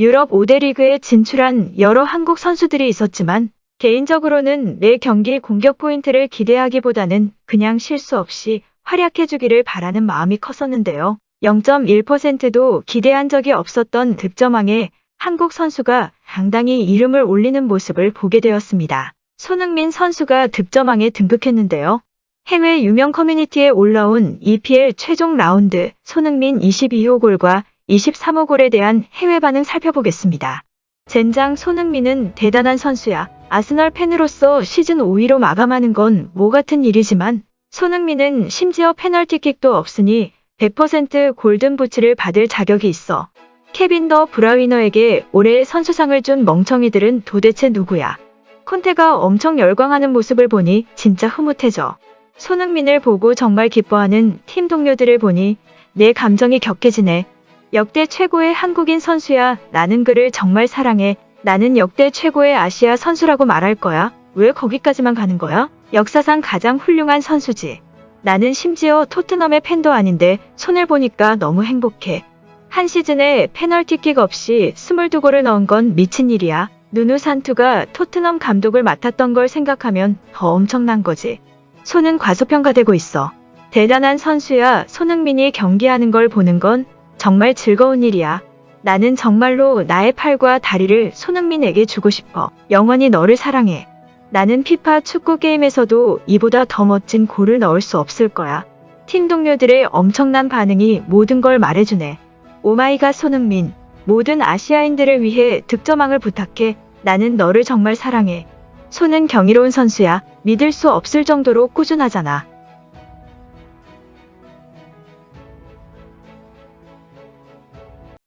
유럽 5대 리그에 진출한 여러 한국 선수들이 있었지만 개인적으로는 내 경기 공격 포인트를 기대하기보다는 그냥 실수 없이 활약해주기를 바라는 마음이 컸었는데요. 0.1%도 기대한 적이 없었던 득점왕에 한국 선수가 당당히 이름을 올리는 모습을 보게 되었습니다. 손흥민 선수가 득점왕에 등극했는데요. 해외 유명 커뮤니티에 올라온 EPL 최종 라운드 손흥민 22호 골과 23호 골에 대한 해외 반응 살펴보겠습니다. 젠장 손흥민은 대단한 선수야. 아스널 팬으로서 시즌 5위로 마감하는 건 뭐 같은 일이지만 손흥민은 심지어 페널티킥도 없으니 100% 골든부츠를 받을 자격이 있어. 케빈 더 브라위너에게 올해의 선수상을 준 멍청이들은 도대체 누구야? 콘테가 엄청 열광하는 모습을 보니 진짜 흐뭇해져. 손흥민을 보고 정말 기뻐하는 팀 동료들을 보니 내 감정이 격해지네. 역대 최고의 한국인 선수야. 나는 그를 정말 사랑해. 나는 역대 최고의 아시아 선수라고 말할 거야. 왜 거기까지만 가는 거야? 역사상 가장 훌륭한 선수지. 나는 심지어 토트넘의 팬도 아닌데 손을 보니까 너무 행복해. 한 시즌에 페널티킥 없이 22골을 넣은 건 미친 일이야. 누누 산투가 토트넘 감독을 맡았던 걸 생각하면 더 엄청난 거지. 손은 과소평가되고 있어. 대단한 선수야 손흥민이 경기하는 걸 보는 건 정말 즐거운 일이야. 나는 정말로 나의 팔과 다리를 손흥민에게 주고 싶어. 영원히 너를 사랑해. 나는 피파 축구 게임에서도 이보다 더 멋진 골을 넣을 수 없을 거야. 팀 동료들의 엄청난 반응이 모든 걸 말해주네. 오마이갓 손흥민. 모든 아시아인들을 위해 득점왕을 부탁해. 나는 너를 정말 사랑해. 손은 경이로운 선수야. 믿을 수 없을 정도로 꾸준하잖아.